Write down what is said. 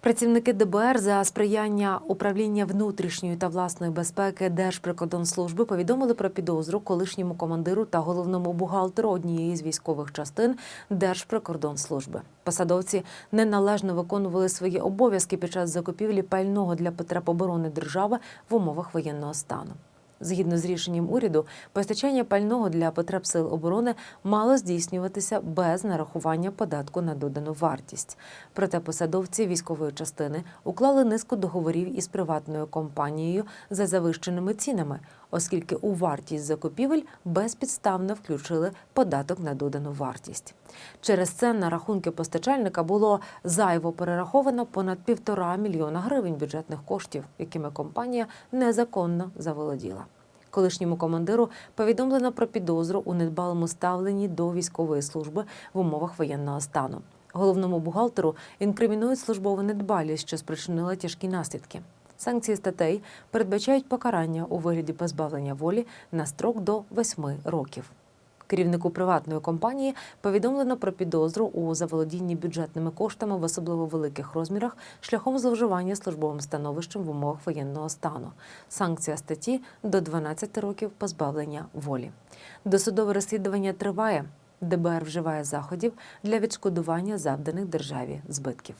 Працівники ДБР за сприяння управління внутрішньої та власної безпеки Держприкордонслужби повідомили про підозру колишньому командиру та головному бухгалтеру однієї з військових частин Держприкордонслужби. Посадовці неналежно виконували свої обов'язки під час закупівлі пального для потреб оборони держави в умовах воєнного стану. Згідно з рішенням уряду, постачання пального для потреб сил оборони мало здійснюватися без нарахування податку на додану вартість. Проте посадовці військової частини уклали низку договорів із приватною компанією за завищеними цінами, оскільки у вартість закупівель безпідставно включили податок на додану вартість. Через це на рахунки постачальника було зайво перераховано понад півтора мільйона гривень бюджетних коштів, якими компанія незаконно заволоділа. Колишньому командиру повідомлено про підозру у недбалому ставленні до військової служби в умовах воєнного стану. Головному бухгалтеру інкримінують службову недбалість, що спричинила тяжкі наслідки. Санкції статей передбачають покарання у вигляді позбавлення волі на строк до 8 років. Керівнику приватної компанії повідомлено про підозру у заволодінні бюджетними коштами в особливо великих розмірах шляхом зловживання службовим становищем в умовах воєнного стану. Санкція статті до 12 років позбавлення волі. Досудове розслідування триває. ДБР вживає заходів для відшкодування завданих державі збитків.